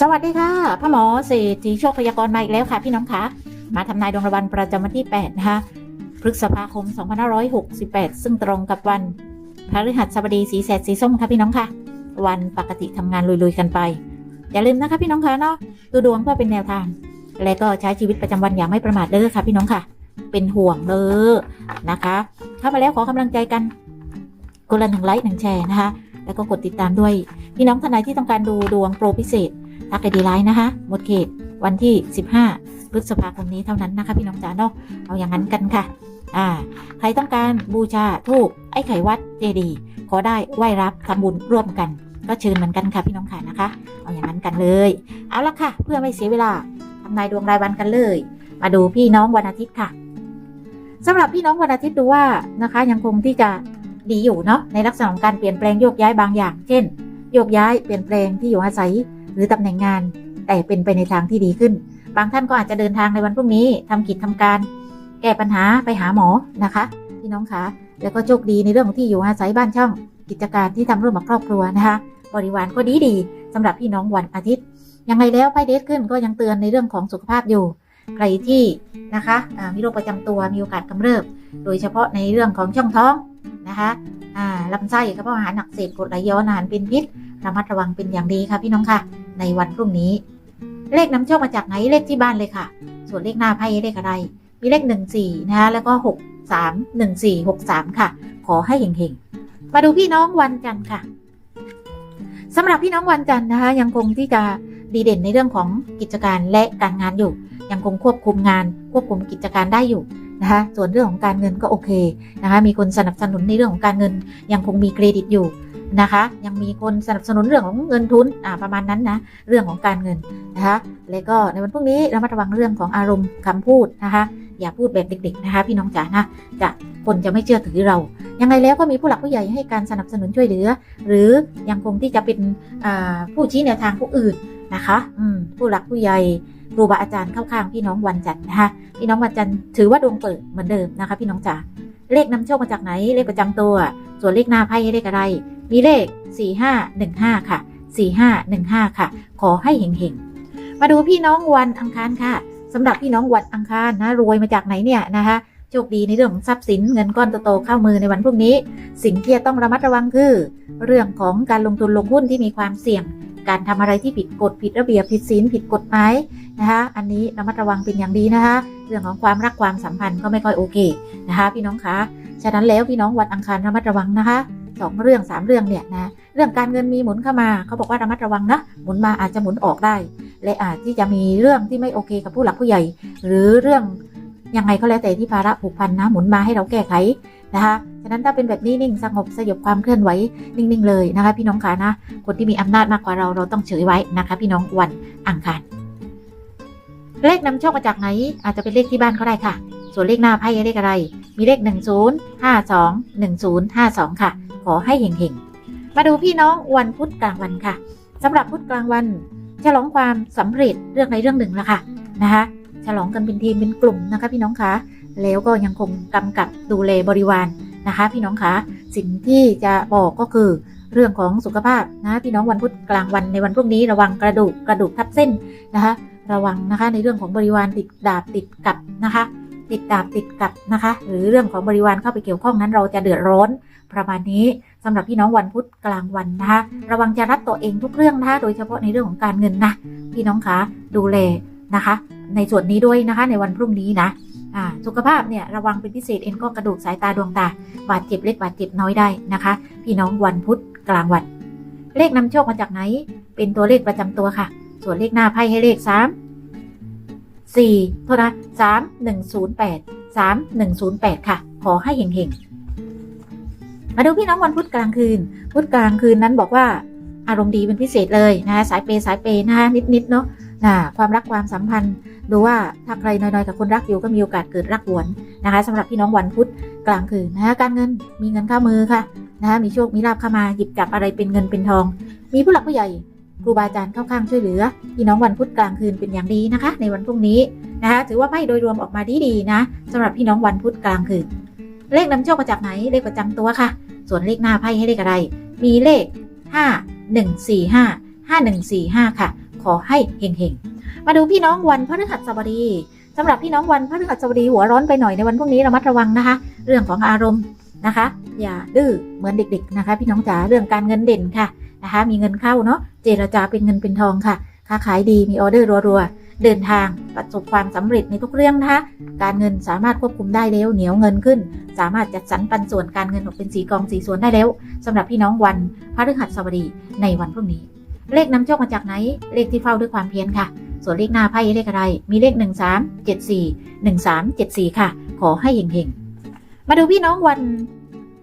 สวัสดีค่ะพ่อหมอเศรษฐีโชคพยากรณ์มาอีกแล้วค่ะพี่น้องคะมาทำนายดวงระวันประจำวันที่ 8 นะคะพฤษภาคม 2568 ซึ่งตรงกับวันพฤหัสบดีสีแสดสีส้มค่ะพี่น้องค่ะ วันปกติทำงานลุยๆกันไป อย่าลืมนะคะพี่น้องคะเนาะดูดวงเพื่อเป็นแนวทาง และก็ใช้ชีวิตประจำวันอย่างไม่ประมาทเด้อค่ะพี่น้องค่ะ เป็นห่วงเด้อนะคะเข้ามาแล้วขอกำลังใจกันกดละหนึ่งไลค์หนึ่งแชร์นะคะแล้วก็กดติดตามด้วยพี่น้องท่านใดที่ต้องการดูดวงโปรพิเศษ ทักไอดีไลน์นะคะหมดเขตวันที่ 15 พฤษภาคมนี้เท่านั้นนะคะ พี่น้องจ๋าเนาะเอาอย่างนั้นกันค่ะ อ่า ใครต้องการบูชาทูบไอ้ไข่วัดเจดีย์ขอได้ไหว้รับทำบุญร่วมกัน ก็เชิญเหมือนกันค่ะพี่น้องค่ะนะคะ เอาอย่างนั้นกันเลย เอาละค่ะ เพื่อไม่เสียเวลาทำนายดวงรายวันกันเลย มาดูพี่น้องวันอาทิตย์ค่ะสำหรับพี่น้องวันอาทิตย์ดูว่านะคะยังคงที่จะดีอยู่เนาะในลักษณะของการเปลี่ยนแปลงโยกย้ายบางอย่าง เช่น โยกย้ายเปลี่ยนแปลงที่อยู่อาศัย หรือตำแหน่งงาน แต่เป็นไปในทางที่ดีขึ้น บางท่านก็อาจจะเดินทางในวันพรุ่งนี้ทำกิจทำการ แก้ปัญหาไปหาหมอนะคะ พี่น้องคะแล้วก็โชคดีในเรื่องของที่อยู่อาศัยบ้านช่อง กิจการที่ทำร่วมกับครอบครัวนะคะบริวารก็ดีดีๆสำหรับพี่น้องวันอาทิตย์ ยังไงแล้วไพ่เดทขึ้นก็ยังเตือนในเรื่องของสุขภาพอยู่ ใครที่นะคะมีโรคประจำตัวมีโอกาสกำเริบ โดยเฉพาะในเรื่องของช่องท้องนะคะลำไส้กระเพาะอาหารหนักเสพกรดไหลย้อนอาหารเป็นพิษระมัดระวังเป็นอย่างดีค่ะพี่น้องค่ะ ในวันพรุ่งนี้ เลขนำโชคมาจากไหนเลขที่บ้านเลยค่ะ ส่วนเลขหน้าไพ่เลขอะไร มีเลขหนึ่งสี่นะคะแล้วก็หกสามหนึ่งสี่หกสามค่ะ ขอให้เฮงๆ มาดูพี่น้องวันจันทร์ค่ะสำหรับพี่น้องวันจันทร์นะคะยังคงที่จะดีเด่นในเรื่องของกิจการและการงานอยู่ ยังคงควบคุมงาน ควบคุมกิจการได้อยู่นะคะส่วนเรื่องของการเงินก็โอเคนะคะมีคนสนับสนุนในเรื่องของการเงิน ยังคงมีเครดิตอยู่ นะคะ ยังมีคนสนับสนุนเรื่องของเงินทุนประมาณนั้นนะเรื่องของการเงินนะคะแล้วก็ในวันพรุ่งนี้เระมัดระวังเรื่องของอารมณ์คำพูดนะคะ อย่าพูดแบบเด็กๆนะคะ พี่น้องจ๋านะจะคนจะไม่เชื่อถือเรา ยังไงแล้วก็มีผู้หลักผู้ใหญ่ให้การสนับสนุนช่วยเหลือ หรือยังคงที่จะเป็นผู้ชี้แนวทางผู้อื่นนะคะผู้หลักผู้ใหญ่ครูบาอาจารย์เข้าข้างพี่น้องวันจันทร์นะคะพี่น้องวันจันทร์ถือว่าดวงเปิดเหมือนเดิมนะคะ พี่น้องจ๋าเลขนำโชคมาจากไหนเลขประจำตัว ส่วนเลขหน้าไพ่เลขอะไร มีเลข 4515 ค่ะ 4515 ค่ะ ขอให้เฮงๆ มาดูพี่น้องวันอังคารค่ะสำหรับพี่น้องวันอังคารนะรวยมาจากไหนเนี่ยนะคะโชคดีในเรื่องของทรัพย์สินเงินก้อนโตๆเข้ามือในวันพรุ่งนี้ สิ่งที่จะต้องระมัดระวังคือ เรื่องของการลงทุนลงหุ้นที่มีความเสี่ยง การทำอะไรที่ผิดกฎผิดระเบียบผิดศีลผิดกฎหมายนะคะอันนี้ระมัดระวังเป็นอย่างดีนะคะเรื่องของความรักความสัมพันธ์ก็ไม่ค่อยโอเคนะคะพี่น้องคะฉะนั้นแล้วพี่น้องวันอังคารระมัดระวังนะคะ สองเรื่องสามเรื่องเนี่ยนะเรื่องการเงินมีหมุนเข้ามาเขาบอกว่าระมัดระวังนะหมุนมาอาจจะหมุนออกได้ และอาจที่จะมีเรื่องที่ไม่โอเคกับผู้หลักผู้ใหญ่ หรือเรื่องยังไงก็แล้วแต่ที่ภาระผูกพันนะหมุนมาให้เราแก้ไขนะคะฉะนั้นถ้าเป็นแบบนี้นิ่งสงบสยบความเคลื่อนไหวนิ่งๆเลยนะคะ พี่น้องคะนะคนที่มีอำนาจมากกว่าเราเราต้องเฉยไว้นะคะ พี่น้องวันอังคารเลขนำโชคมาจากไหน อาจจะเป็นเลขที่บ้านก็ได้ค่ะ ส่วนเลขหน้าไพ่เลขอะไร มีเลข 10 52 1052 ค่ะ ขอให้เฮงๆ มาดูพี่น้องวันพุธกลางวันค่ะสำหรับพุธกลางวัน ฉลองความสำเร็จเรื่องใดเรื่องหนึ่งละค่ะนะคะฉลองกันเป็นทีมเป็นกลุ่มนะคะ พี่น้องคะแล้วก็ยังคงกำกับดูแลบริวารนะคะ พี่น้องคะสิ่งที่จะบอกก็คือเรื่องของสุขภาพนะพี่น้องวันพุธกลางวันในวันพรุ่งนี้ระวังกระดูกกระดูกทับเส้นนะคะ ระวังนะคะในเรื่องของบริวารติดดาบติดกับนะคะ ติดดาบติดกับนะคะ หรือเรื่องของบริวารเข้าไปเกี่ยวข้องนั้นเราจะเดือดร้อน ประมาณนี้สำหรับพี่น้องวันพุธกลางวันนะคะระวังจะรัดตัวเองทุกเรื่องนะคะโดยเฉพาะในเรื่องของการเงินนะพี่น้องคะดูแลนะคะ ในส่วนนี้ด้วยนะคะในวันพรุ่งนี้นะสุขภาพเนี่ยระวังเป็นพิเศษเอ็นก็กระดูกสายตาดวงตา บาดเจ็บเล็กบาดเจ็บน้อยได้นะคะ พี่น้องวันพุธกลางวัน เลขนำโชคมาจากไหน เป็นตัวเลขประจำตัวค่ะ ส่วนเลขหน้าไพ่ให้เลข 3 4โทษนะ3108 3108 ค่ะ ขอให้เฮงๆ มาดูพี่น้องวันพุธกลางคืน พุธกลางคืนนั้นบอกว่าอารมณ์ดีเป็นพิเศษเลยนะคะสายเปย์สายเปย์นะคะนิดๆเนาะนะความรักความสัมพันธ์ดูว่าถ้าใครน้อยๆกับคนรักอยู่ก็มีโอกาสเกิดรักหวนนะคะสำหรับพี่น้องวันพุธกลางคืนนะคะการเงินมีเงินเข้ามือค่ะนะคะมีโชคมีลาภเข้ามาหยิบจับอะไรเป็นเงินเป็นทอง มีผู้หลักผู้ใหญ่ครูบาอาจารย์เข้าข้างช่วยเหลือ พี่น้องวันพุธกลางคืนเป็นอย่างดีนะคะ ในวันพรุ่งนี้นะคะถือว่าไพ่โดยรวมออกมาดีๆนะสำหรับพี่น้องวันพุธกลางคืน เลขนำโชคมาจากไหนเลขประจำตัวค่ะ ส่วนเลขหน้าไพ่ให้เลขอะไร มีเลข 5 1 4 5 5 1 4 5 ค่ะ ขอให้เฮงๆ มาดูพี่น้องวันพฤหัสบดีสำหรับพี่น้องวันพฤหัสบดีหัวร้อนไปหน่อยในวันพรุ่งนี้ระมัดระวังนะคะ เรื่องของอารมณ์นะคะ อย่าดื้อเหมือนเด็กๆนะคะ พี่น้องจ๋าเรื่องการเงินเด่นค่ะนะคะ มีเงินเข้าเนาะเจรจาเป็นเงินเป็นทองค่ะค้าขายดีมีออเดอร์รัวๆ เดินทางประสบความสำเร็จในทุกเรื่องนะคะการเงินสามารถควบคุมได้แล้วเหนียวเงินขึ้น สามารถจัดสรรปันส่วนการเงินออกเป็นสีกองสีส่วนได้แล้วสำหรับพี่น้องวันพฤหัสบดีในวันพรุ่งนี้ เลขนำโชคมาจากไหน เลขที่เฝ้าด้วยความเพียรค่ะ ส่วนเลขหน้าไพ่เลขอะไร มีเลข 1 3 7 4 1 3 7 4 ค่ะ ขอให้เฮงๆมาดูพี่น้องวัน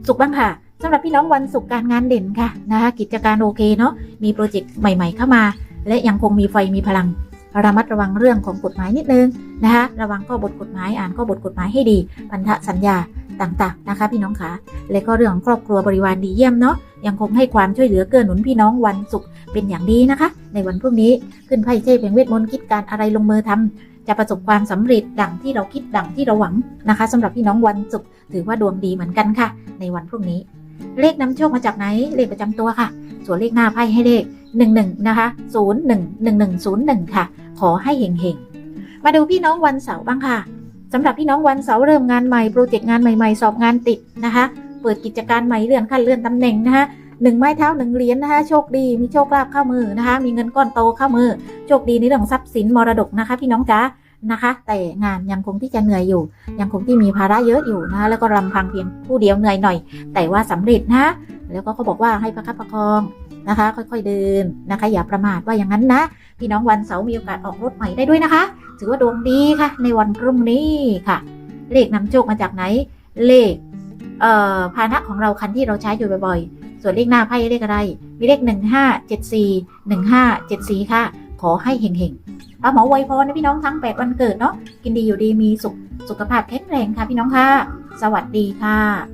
ศุกร์บ้างค่ะสำหรับพี่น้องวันศุกร์การงานเด่นค่ะนะคะกิจการโอเคเนาะมีโปรเจกต์ใหม่ ๆ เข้ามา และยังคงมีไฟมีพลัง ระมัดระวังเรื่องของกฎหมายนิดนึงนะคะระวังข้อบทกฎหมายอ่านข้อบทกฎหมายให้ดี พันธสัญญาต่างๆนะคะ พี่น้องคะและก็เรื่องครอบครัวบริวารดีเยี่ยมเนาะยังคงให้ความช่วยเหลือเกื้อหนุนพี่น้องวันศุกร์เป็นอย่างดีนะคะ ในวันพรุ่งนี้ขึ้นไพ่เจ้เป็นเวทมนต์คิดการอะไรลงมือทำจะประสบความสำเร็จดังที่เราคิดดังที่เราหวังนะคะสำหรับพี่น้องวันศุกร์ถือว่าดวงดีเหมือนกันค่ะ ในวันพรุ่งนี้ เลขนำโชคมาจากไหนเลขประจำตัวค่ะ ส่วนเลขหน้าไพ่ให้เลข 11นะคะ01 1101 ค่ะ ขอให้เฮงๆ มาดูพี่น้องวันเสาร์บ้างค่ะสำหรับพี่น้องวันเสาร์เริ่มงานใหม่โปรเจกต์งานใหม่ๆ สอบงานติดนะคะ เปิดกิจการใหม่เลื่อนขั้นเลื่อนตำแหน่งนะคะหนึ่งไม้เท้าหนึ่งเหรียญนะคะโชคดีมีโชคลาภเข้ามือนะคะ มีเงินก้อนโตเข้ามือ โชคดีในเรื่องทรัพย์สินมรดกนะคะ พี่น้องจ๊ะนะคะ แต่งานยังคงที่จะเหนื่อยอยู่ ยังคงที่มีภาระเยอะอยู่นะคะแล้วก็รำพังเพียงผู้เดียวเหนื่อยหน่อย แต่ว่าสำเร็จนะ แล้วก็เขาบอกว่าให้ประคับประคอง นะคะ ค่อยๆเดินนะคะ อย่าประมาทว่าอย่างนั้นนะ พี่น้องวันเสาร์มีโอกาสออกรถใหม่ได้ด้วยนะคะ ถือว่าดวงดีค่ะ ในวันพรุ่งนี้ค่ะ เลขนำโชคมาจากไหน เลขเอ่อพานะของเราคันที่เราใช้อยู่บ่อยๆ ส่วนเลขหน้าไพ่เลขอะไร มีเลข 1574 1574 ค่ะ ขอให้เฮงๆป้าหมอไวยพรนะพี่น้องทั้ง 8 วันเกิดเนาะ กินดีอยู่ดีมีสุข สุขภาพแข็งแรงค่ะพี่น้องค่ะ สวัสดีค่ะ